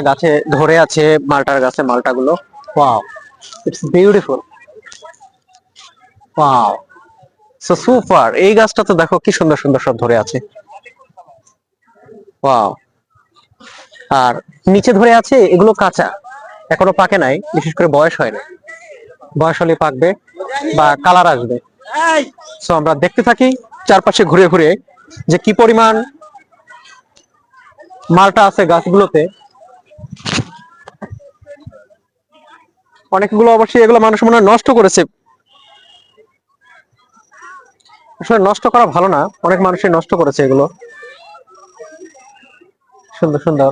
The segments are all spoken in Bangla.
গাছে ধরে আছে মালটার গাছে মালটাগুলো। Wow it's beautiful wow so super এই গাছটা তো দেখো কি সুন্দর সুন্দর সব ধরে আছে। ওয়াও আর নিচে ধরে আছে এগুলো কাঁচা। এখনও পাকে নাই বিশেষ করে বয়স হয় না। বয়স হলে পাকবে বা কালার আসবে। সো আমরা দেখতে থাকি চারপাশে ঘুরে ঘুরে যে কি পরিমাণ মালটা আছে গাছগুলোতে। অনেকগুলো অবশ্যই এগুলো মানুষ মনে নষ্ট করেছে। আসলে নষ্ট করা ভালো না, অনেক মানুষই নষ্ট করেছে এগুলো। সুন্দর সুন্দর।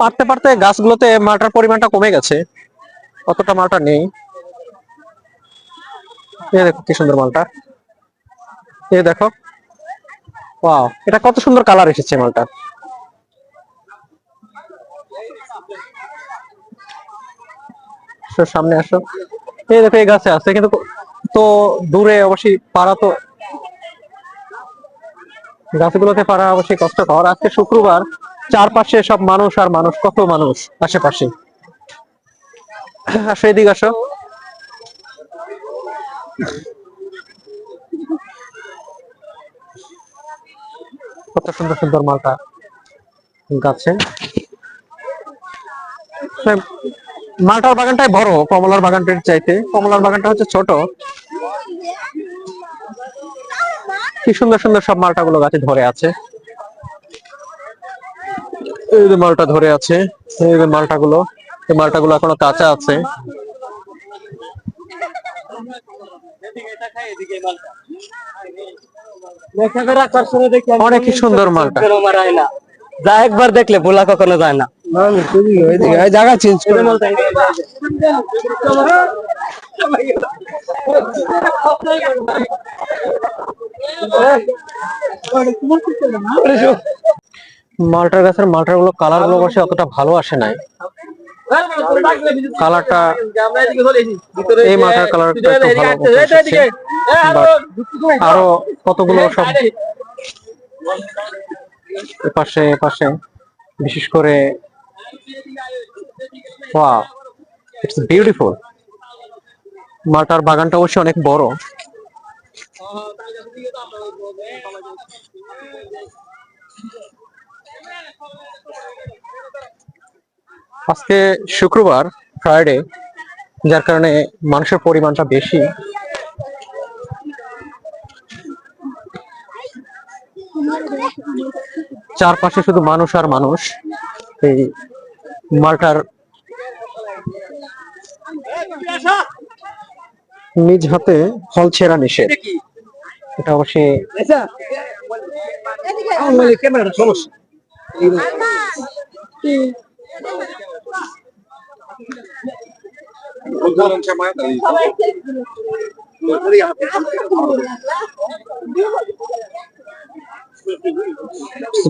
পারতে পারতে গাছগুলোতে মালটার পরিমাণটা কমে গেছে। অতটা মালটা নেই। এই দেখো কি সুন্দর মালটা। এ দেখো। এটা কত সুন্দর কালার এসেছে মালটা। সামনে আসো। এই দেখো, এই গাছে আছে, কিন্তু তো দূরে অবশ্যই পাড়া তো গাছগুলোতে পাড়া অবশ্যই কষ্টকর। আজকে শুক্রবার, চারপাশে সব মানুষ আর মানুষ, কত মানুষ আশেপাশে? আসো, এদিকে আসো। কত সুন্দর সুন্দর মালটা গাছে। মালটার বাগানটাই বড় কমলার বাগানটার চাইতে। কমলার বাগানটা হচ্ছে ছোট। কি সুন্দর সুন্দর সব মালটা গুলো গাছে ধরে আছে। এই যে মালটা ধরে আছে এই যে মালটা গুলো এই মালটা গুলো এখনও কাঁচা আছে। অনেক সুন্দর মালটা। যা একবার দেখলে ভোলা কখনো যায় না। জায়গা চেঞ্জ করে মালটার গাছের মালটারগুলো কালারগুলো বসে অতটা ভালো আসে নাই কালারটা এই এসেছে। But আরও কতগুলো সব এপাশে এপাশে বিশেষ করে ওয়াও ইটস বিউটিফুল মালটার বাগানটা অবশ্যই অনেক বড়। আজকে শুক্রবার ফ্রাইডে যার কারণে মানুষের পরিমাণটা বেশি। চারপাশে শুধু মানুষ আর মানুষ। এই মালটার নিজ হাতে ফল ছেঁড়া নিষেধ। এটা অবশ্যই সমস্যা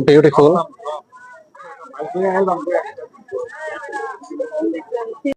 বিউটিফুল